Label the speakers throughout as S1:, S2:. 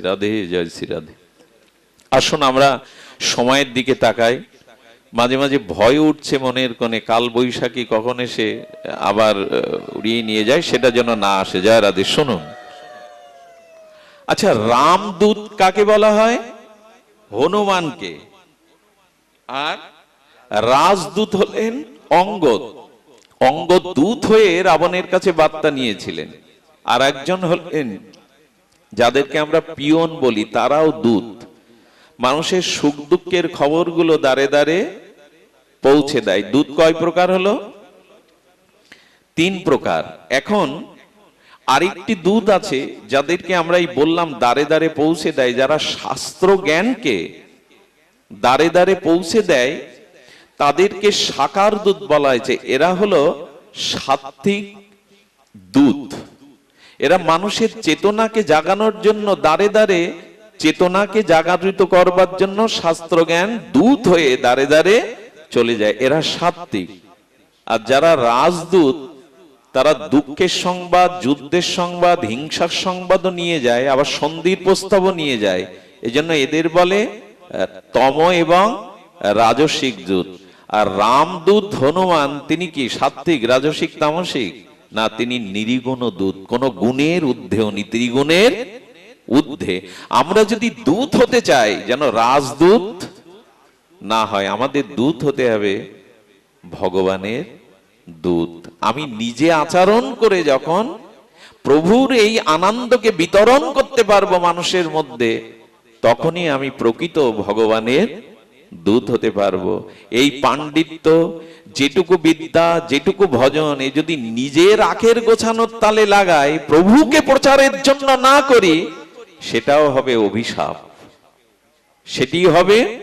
S1: রাধে জয় শ্রী রাধে আসুন আমরা সময়ের দিকে তাকাই। মাঝে মাঝে ভয় উঠছে মনের কোণে, কাল বৈশাখী কখন এসে আবার উড়িয়ে নিয়ে যায়, সেটা যেন না আসে। জয় রাধে, শুনুন। আচ্ছা রামদূত কাকে বলা হয়? হনুমানকে। আর রাজদূত হলেন অঙ্গদ। অঙ্গদ দূত হয়ে রাবণের কাছে বার্তা নিয়েছিলেন। আর একজন হলেন যাদেরকে আমরা পিয়ন বলি, তারাও দূত। মানুষের সুখ দুঃখের খবরগুলো দাঁড়ে দাঁড়ে পৌঁছে দেয়। দূত কয় প্রকার হলো? তিন প্রকার। এখন আরেকটি দূত আছে, যাদেরকে আমরা এই বললাম দাঁড়ে দাঁড়ে পৌঁছে দেয়, যারা শাস্ত্র জ্ঞানকে দাঁড়ে দাঁড়ে পৌঁছে দেয়, তাদেরকে সাকার দূত বলা হয়েছে। এরা হলো সাত্বিক দূত। এরা মানুষের চেতনাকে জাগানোর জন্য দাঁড়ে দাঁড়ে চেতনাকে জাগরিত করবার জন্য শাস্ত্র জ্ঞান দূত হয়ে দাঁড়ে দাঁড়ে চলে যায়। এরা সাত্বিক আর যারা রাজদূত, তারা দুঃখের সংবাদ, যুদ্ধের সংবাদ, হিংসার সংবাদও নিয়ে যায়, আবার সন্ধির প্রস্তাবও নিয়ে যায়। এজন্য এদের বলে তম এবং রাজসিক দূত। আর রামদূত হনুমান, তিনি কি সাত্বিক রাজসিক, তামসিক? না তিনি নিরিগুণ দূত, কোন গুণের ঊর্ধ্বে উনি ত্রিগুণের ঊর্ধ্বে। আমরা যদি দূত হতে চাই, যেন রাজদূত না হয়, আমাদের দূত হতে হবে ভগবানের দূত। আমি নিজে আচরণ করে যখন প্রভুর এই আনন্দকে বিতরণ করতে পারব মানুষের মধ্যে, তখনই আমি প্রকৃত ভগবানের দূত হতে পারব। এই পাণ্ডিত্য যেটুকু বিদ্যা, যেটুকু ভজন, এ যদি নিজের আখের গোছানোর তালে লাগাই, প্রভুকে প্রচারের জন্য না করি, সেটাও হবে অভিশাপ। সেটি হবে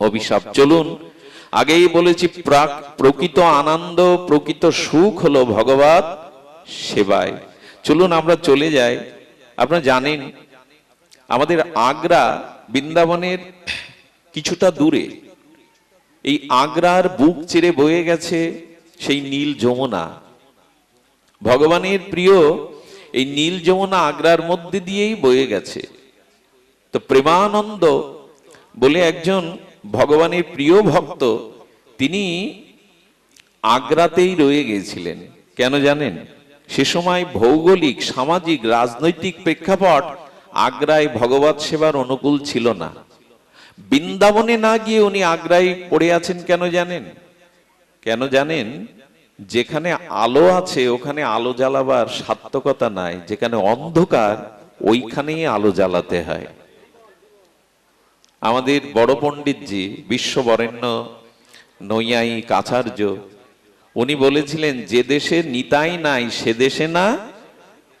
S1: অভিশাপ। চলুন, আগেই বলেছি, প্রাক- প্রকৃত আনন্দ, প্রকৃত সুখ হলো ভগবত সেবায়। চলুন আমরা চলে যাই। আপনারা জানেন, আমাদের আগ্রা বৃন্দাবনের কিছুটা দূরে এই আগ্রার বুক চিরে বয়ে গেছে সেই নীল যমুনা। ভগবানের প্রিয় এই নীল যমুনা আগ্রার মধ্যে দিয়েই বয়ে গেছে। তো প্রেমানন্দ বলে একজন ভগবানের প্রিয় ভক্ত, তিনি আগ্রাতেই রয়ে গিয়েছিলেন। কেন জানেন? সে সময় ভৌগোলিক, সামাজিক, রাজনৈতিক প্রেক্ষাপট আগ্রায় ভগবত সেবার অনুকূল ছিল না। বৃন্দাবনে না গিয়ে উনি আগ্রায় পড়ে আছেন কেন জানেন? কেন জানেন? যেখানে আলো আছে, ওখানে আলো জ্বালাবার সার্থকতা নাই, যেখানে অন্ধকার, ওইখানেই আলো জ্বালাতে হয়। আমাদের বড় পণ্ডিতজি বিশ্ববরেণ্য নৈয়ায়িক আচার্য উনি বলেছিলেন, যে দেশে নিতাই নাই, সে দেশে না।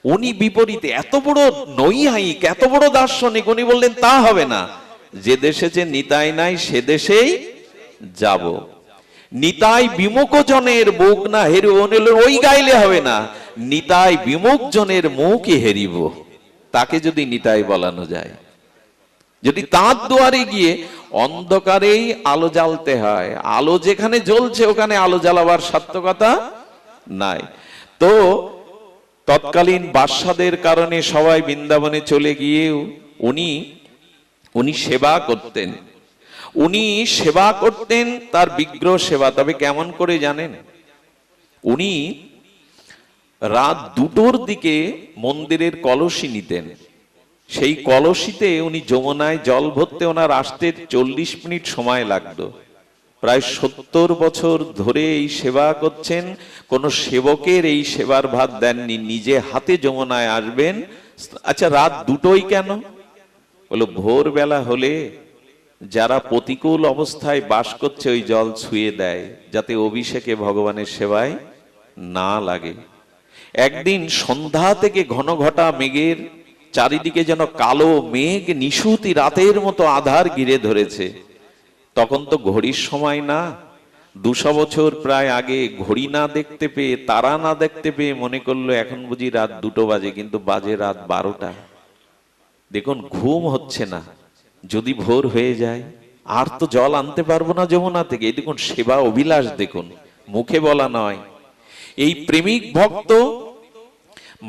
S1: উনি বিপরীতে, এত বড় নৈয়ায়িক এত বড় দার্শনিক। উনি বললেন, তা হবে না। যে দেশে যে নিতাই নাই, সে দেশেই যাব। নিতাই বিমুখ জনের মুখ না হেরু ওই গাইলে হবে না। নিতাই বিমুখ জনের মুখই হেরিব। তাকে যদি নিতাই বলানো যায়। যদি তাঁর দুয়ারে গিয়ে অন্ধকারেই আলো জ্বালতে হয়, আলো যেখানে জ্বলছে ওখানে আলো জ্বালাবার সার্থকতা নাই। তো তৎকালীন বাদশাদের কারণে সবাই বৃন্দাবনে চলে গিয়েও উনি উনি সেবা করতেন। উনি সেবা করতেন, তার বিগ্রহ সেবা। তবে কেমন করে জানেন? উনি রাত দুটোর দিকে মন্দিরের কলসি নিতেন। সেই কলসিতে উনি যমুনায় জল ভরতে ওনার আসতে চল্লিশ মিনিট সময় লাগতো। প্রায় সত্তর বছর ধরে এই সেবা করছেন। কোন সেবকের এই সেবার ভাত দেননি। নিজে হাতে যমুনায় আসবেন। আচ্ছা রাত দুটোই কেন? বলো, ভোরবেলা হলে যারা প্রতিকূল অবস্থায় বাস করছে, ওই জল ছুঁয়ে দেয়, যাতে অভিষেকে ভগবানের সেবায় না লাগে। একদিন সন্ধ্যা থেকে ঘন ঘটা মেঘের চারিদিকে যেন কালো মেঘ নিশুতি রাতের মতো আধার ঘিরে ধরেছে। তখন তো ঘড়ির সময় না। দুশো বছর প্রায় আগে ঘড়ি না দেখতে পেয়ে, তারা না দেখতে পেয়ে মনে করল, এখন বুঝি রাত দুটো বাজে, কিন্তু বাজে রাত বারোটা। দেখুন, ঘুম হচ্ছে না। যদি ভোর হয়ে যায়, আর তো জল আনতে পারব না যমুনা থেকে। এই দেখুন, সেবা অভিলাষ দেখুন, মুখে বলা নয়। এই প্রেমিক ভক্ত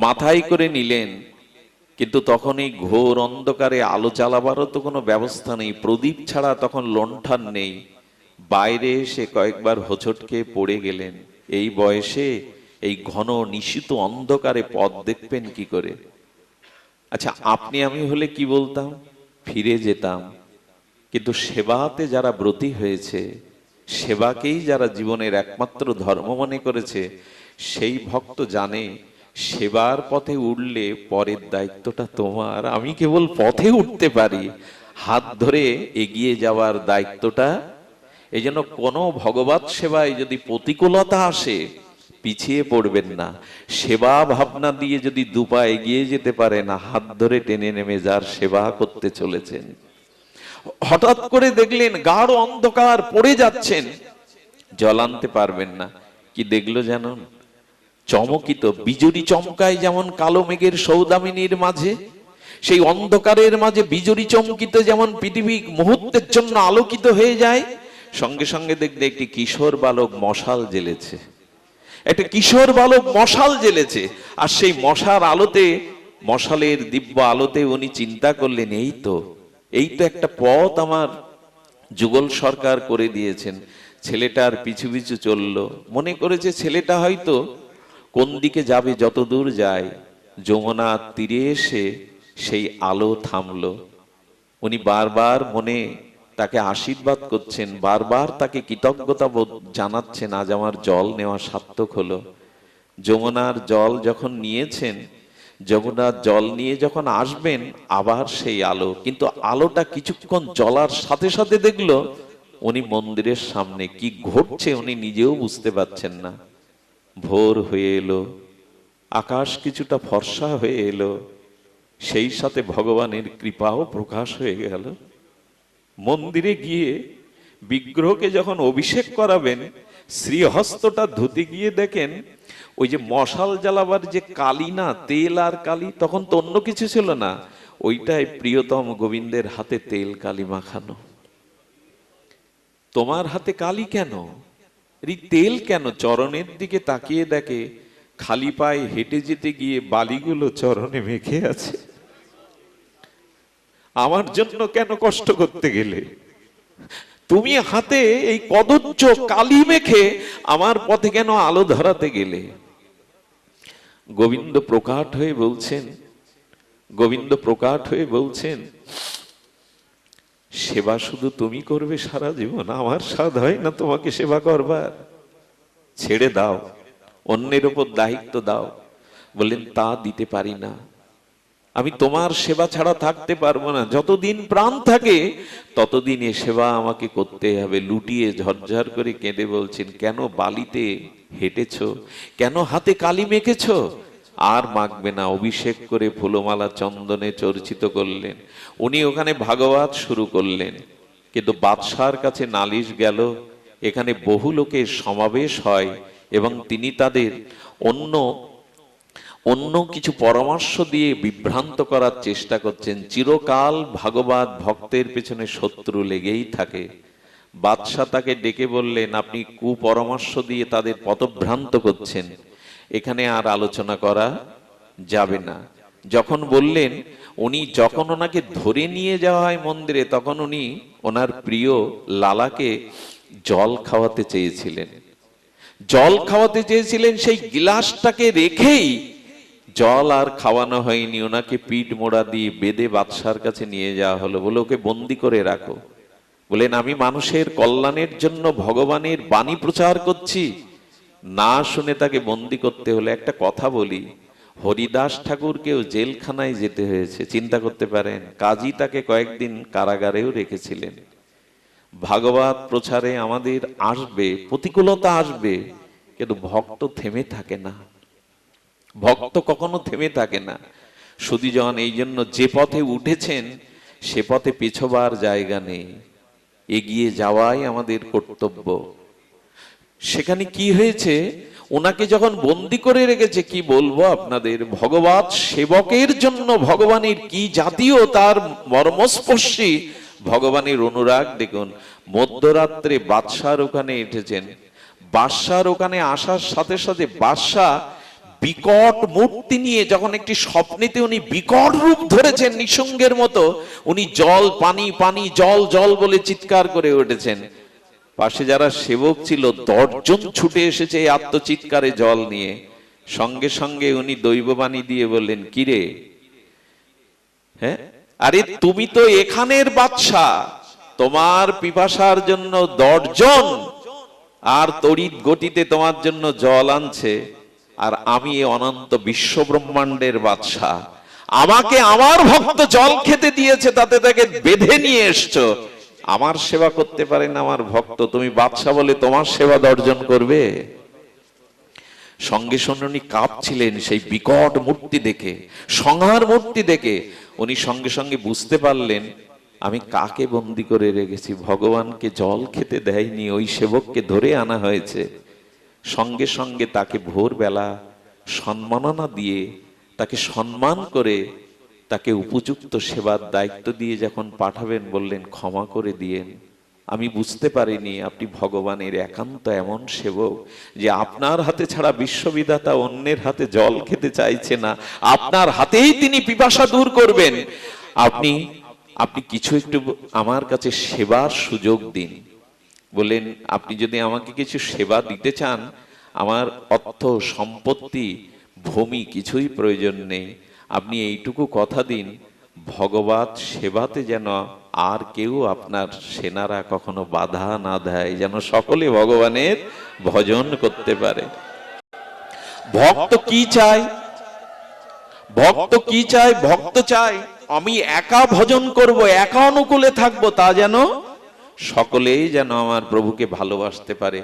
S1: মাথায় করে নিলেন, কিন্তু তখন এই ঘোর অন্ধকারে আলো চালাবারও তো কোনো ব্যবস্থা নেই। প্রদীপ ছাড়া তখন লণ্ঠন নেই। বাইরে এসে কয়েকবার হোঁচটকে পড়ে গেলেন। এই বয়সে এই ঘন নিশিত অন্ধকারে পথ দেখবেন কি করে? আচ্ছা আপনি আমি হলে কি বলতাম? ফিরে যেতাম। কিন্তু সেবাতে যারা ব্রতী হয়েছে, সেবাকেই যারা জীবনের একমাত্র ধর্ম মনে করেছে, সেই ভক্ত জানে, সেবার পথে উঠলে পরের দায়িত্বটা তোমার। আমি কেবল পথে উঠতে পারি, হাত ধরে এগিয়ে যাওয়ার দায়িত্বটা। এই জন্য কোনো ভগবত সেবায় যদি প্রতিকূলতা আসে পিছিয়ে পড়বেন না। সেবা ভাবনা দিয়ে যদি দুপা এগিয়ে যেতে পারে না হাত ধরে টেনে নেমে যার সেবা করতে চলেছেন। হঠাৎ করে দেখলেন গাঢ় অন্ধকার পড়ে যাচ্ছেন। জল আনতে পারবেন না। কি দেখল জানুন? চমকিত, বিজুরি চমকায় যেমন কালো মেঘের সৌদামিনীর মাঝে, সেই অন্ধকারের মাঝে বিজুরি চমকিত যেমন পৃথিবী মুহূর্তের জন্য আলোকিত হয়ে যায়, সঙ্গে সঙ্গে দেখলে একটি কিশোর বালক মশাল জ্বেলেছে। একটা কিশোর বালক মশাল জ্বেলেছে আর সেই মশার আলোতে, মশালের দিব্য আলোতে উনি চিন্তা করলেন, এই তো এই তো একটা পথ আমার যুগল সরকার করে দিয়েছেন। ছেলেটার পিছু পিছু চলল। মনে করেছে ছেলেটা হয়তো কোন দিকে যাবে যত দূর যায়। যমুনার তীরে এসে সেই আলো থামল। উনি বারবার মনে তাকে আশীর্বাদ করছেন, বারবার তাকে কৃতজ্ঞতা জানাচ্ছেন আজ আমার জল নেওয়া সার্থক হলো। যমুনার জল যখন নিয়েছেন, যমুনার জল নিয়ে যখন আসবেন, আবার সেই আলো। কিন্তু আলোটা কিছুক্ষণ জলার সাথে সাথে দেখল, উনি মন্দিরের সামনে। কি ঘটছে উনি নিজেও বুঝতে পারছেন না। ভোর হয়ে এলো, আকাশ কিছুটা ফর্সা হয়ে এলো, সেই সাথে ভগবানের কৃপাও প্রকাশ হয়ে গেল। মন্দিরে গিয়ে বিগ্রহকে যখন অভিষেক করাবেন, শ্রীহস্তটা ধুতে গিয়ে দেখেন, ওই যে মশাল জ্বালাবার যে কালি না, তেল আর কালি, তখন তো অন্য কিছু ছিল না, ওইটাই প্রিয়তম গোবিন্দের হাতে তেল কালি মাখানো। তোমার হাতে কালি কেন? তেল কেন? চরণের দিকে তাকিয়ে দেখে, খালি পায়ে হেঁটে যেতে গিয়ে বালিগুলো চরণে মেখে আছে। আমার জন্য কেন কষ্ট করতে গেলে? তুমি হাতে এই কদর্য কালি মেখে আমার পথে কেন আলো ধরাতে গেলে? গোবিন্দ প্রকাট হয়ে বলছেন, গোবিন্দ প্রকাট হয়ে বলছেন, সেবা শুধু তুমি করবে সারা জীবন, আমার স্বাদ হয় না তোমাকে সেবা করবার। ছেড়ে দাও, অন্যের ওপর দায়িত্ব দাও। বললেন, তা দিতে পারি না। আমি তোমার সেবা ছাড়া থাকতে পারব না। যতদিন প্রাণ থাকে, ততদিন এ সেবা আমাকে করতে হবে। লুটিয়ে ঝরঝর করে কেঁদে বলছেন, কেন বালিতে হেঁটেছ? কেন হাতে কালি মেখেছ? আর মাখবে না। অভিষেক করে ফুলমালা চন্দনে চর্চিত করলেন। উনি ওখানে ভাগবত শুরু করলেন। কিন্তু বাদশার কাছে নালিশ গেল, এখানে বহু লোকের সমাবেশ হয় এবং তিনি তাদের অন্য অন্য কিছু পরামর্শ দিয়ে বিভ্রান্ত করার চেষ্টা করছেন, চিরকাল ভাগবত ভক্তের পেছনে শত্রু লেগেই থাকে। বাদশাহ তাকে ডেকে বললেন, আপনি কুপরামর্শ দিয়ে তাদের পথভ্রান্ত করছেন। এখানে আর আলোচনা করা যাবে না। যখন বললেন, উনি যখন ওনাকে ধরে নিয়ে যাওয়া হয় মন্দিরে, তখন উনি ওনার প্রিয় লালাকে জল খাওয়াতে চেয়েছিলেন। জল খাওয়াতে চেয়েছিলেন সেই গিলাসটাকে রেখেই জল আর খাওয়ানো হয়নি, ওনাকে পিঠ মোড়া দিয়ে বেদে বাদশার কাছে নিয়ে যাওয়া হলো। বলে ওকে বন্দি করে রাখো। বলেন, আমি মানুষের কল্যাণের জন্য ভগবানের বাণী প্রচার করছি। না শুনে তাকে বন্দি করতে হলে একটা কথা বলি। হরিদাস ঠাকুরকেও জেলখানায় যেতে হয়েছে, চিন্তা করতে পারেন, কাজী তাকে কয়েকদিন কারাগারেও রেখেছিলেন। ভাগবত প্রচারে আমাদের আসবে, প্রতিকূলতা আসবে, কিন্তু ভক্ত থেমে থাকে না। ভক্ত কখনো থেমে থাকে না। সুদীজন এই জন্য যে পথে উঠেছেন, সে পথে পেছবার জায়গা নেই। এগিয়ে যাওয়াই আমাদের কর্তব্য। সেখানে কি হয়েছে? ওনাকে যখন বন্দি করে রেখেছে, কি বলব আপনাদের? ভগবত সেবকের জন্য ভগবানের কি জাতীয় তার মর্মস্পর্শী ভগবানের অনুরাগ? দেখুন, মধ্যরাত্রে বাদশার ওখানে এসেছেন। বাদশার ওখানে আসার সাথে সাথে বাদশাহ বিকট মূর্তি নিয়ে যখন একটি স্বপ্নেতে উনি বিকট রূপ ধরেছেন নিঃসঙ্গের মতো, উনি জল, পানি পানি, জল জল বলে চিৎকার করে উঠেছেন। পাশে যারা সেবক ছিল, দশজন ছুটে এসেছে এই আত্মচিৎকারে জল নিয়ে। সঙ্গে সঙ্গে উনি দৈববাণী দিয়ে বললেন কিরে হ্যাঁ? আরে তুমি তো এখানের বাদশা তোমার পিপাসার জন্য দশজন, আর তড়িৎ গতিতে তোমার জন্য জল আনছে। আর আমি অনন্ত বিশ্ব ব্রহ্মাণ্ডের বাদশা আমাকে আমার ভক্ত জল খেতে দিয়েছে, তাতে তাকে বেঁধে নিয়ে এসছো। আমার সেবা করতে পারেন আমার ভক্ত, তুমি বাদশা বলে তোমার সেবা দর্জন করবে। সঙ্গে সঙ্গে উনি কাঁপছিলেন, সেই বিকট মূর্তি দেখে, সংহার মূর্তি দেখে। উনি সঙ্গে সঙ্গে বুঝতে পারলেন, আমি কাকে বন্দি করে রেখেছি? ভগবানকে জল খেতে দেয়নি, ওই সেবককে ধরে আনা হয়েছে। সঙ্গে সঙ্গে তাকে ভোরবেলা সম্মাননা দিয়ে, তাকে সম্মান করে, তাকে উপযুক্ত সেবার দায়িত্ব দিয়ে যখন পাঠাবেন, বললেন, ক্ষমা করে দিয়েন। আমি বুঝতে পারিনি, আপনি ভগবানের একান্ত এমন সেবক যে আপনার হাতে ছাড়া বিশ্ববিধাতা অন্যের হাতে জল খেতে চাইছে না। আপনার হাতেই তিনি পিপাসা দূর করবেন। আপনি আপনি কিছু একটু আমার কাছে সেবার সুযোগ দিন। বললেন, আপনি যদি আমাকে কিছু সেবা দিতে চান, আমার অর্থ, সম্পত্তি, ভূমি কিছুই প্রয়োজন নেই। আপনি এইটুকু কথা দিন, ভগবত সেবাতে যেন আর কেউ আপনার সেনারা কখনো বাধা না দেয়, যেন সকলে ভগবানের ভজন করতে পারে। ভক্ত কি চায়? ভক্ত কি চায়? ভক্ত চায়, আমি একা ভজন করব, একা অনুকূলে থাকব, তা যেন সকলেই যেন আমার প্রভুকে ভালোবাসতে পারে।